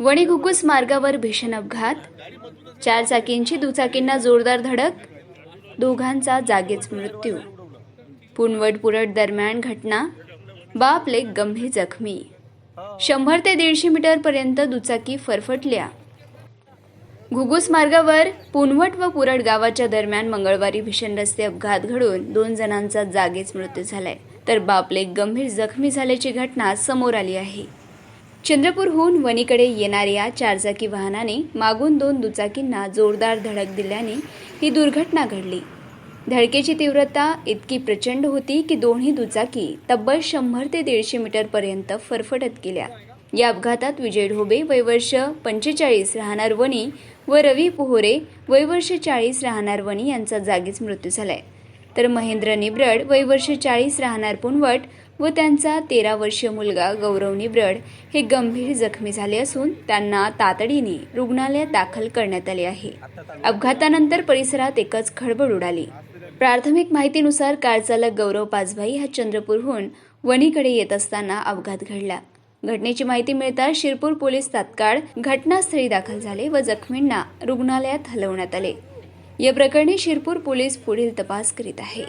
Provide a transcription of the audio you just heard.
वणी घुगुस मार्गावर भीषण अपघात चार चाकींची दुचाकींना जोरदार धडक दोघांचा जागीच मृत्यू. पुनवट पुरट दरम्यान घटना बापले गंभीर जखमी. शंभर ते दीडशे मीटर पर्यंत दुचाकी फरफटल्या. घुगुस मार्गावर पुनवट व पुरड गावाच्या दरम्यान मंगळवारी भीषण रस्ते अपघात घडून दोन जणांचा जागीच मृत्यू झालाय. तर बापले गंभीर जखमी झाल्याची घटना समोर आली आहे. चंद्रपूरहून वणीकडे येणाऱ्या चारचाकी वाहनाने मागून दोन दुचाकींना जोरदार धडक दिल्याने ही दुर्घटना घडली. धडकेची तीव्रता इतकी प्रचंड होती की दोन्ही दुचाकी तब्बल शंभर ते दीडशे मीटरपर्यंत फरफटत गेल्या. या अपघातात विजय ढोबे वयवर्ष पंचेचाळीस राहणार वणी व रवी पोहरे वयवर्ष चाळीस राहणार वणी यांचा जागीच मृत्यू झालाय. तर महेंद्र निब्रड वयवर्ष चाळीस राहणार पुनवट व त्यांचा तेरा वर्षीय मुलगा गौरव निब्रड हे गंभीर जखमी झाले असून त्यांना तातडीने रुग्णालयात दाखल करण्यात आले आहे. अपघातानंतर परिसरात एकच खळबळ उडाली. प्राथमिक माहितीनुसार कारचालक गौरव पाचभाई हा चंद्रपूरहून वणीकडे येत असताना अपघात घडला. घटनेची माहिती मिळताच शिरपूर पोलीस तात्काळ घटनास्थळी दाखल झाले व जखमींना रुग्णालयात हलवण्यात आले. या प्रकरणी शिरपूर पोलीस पुढील तपास करीत आहे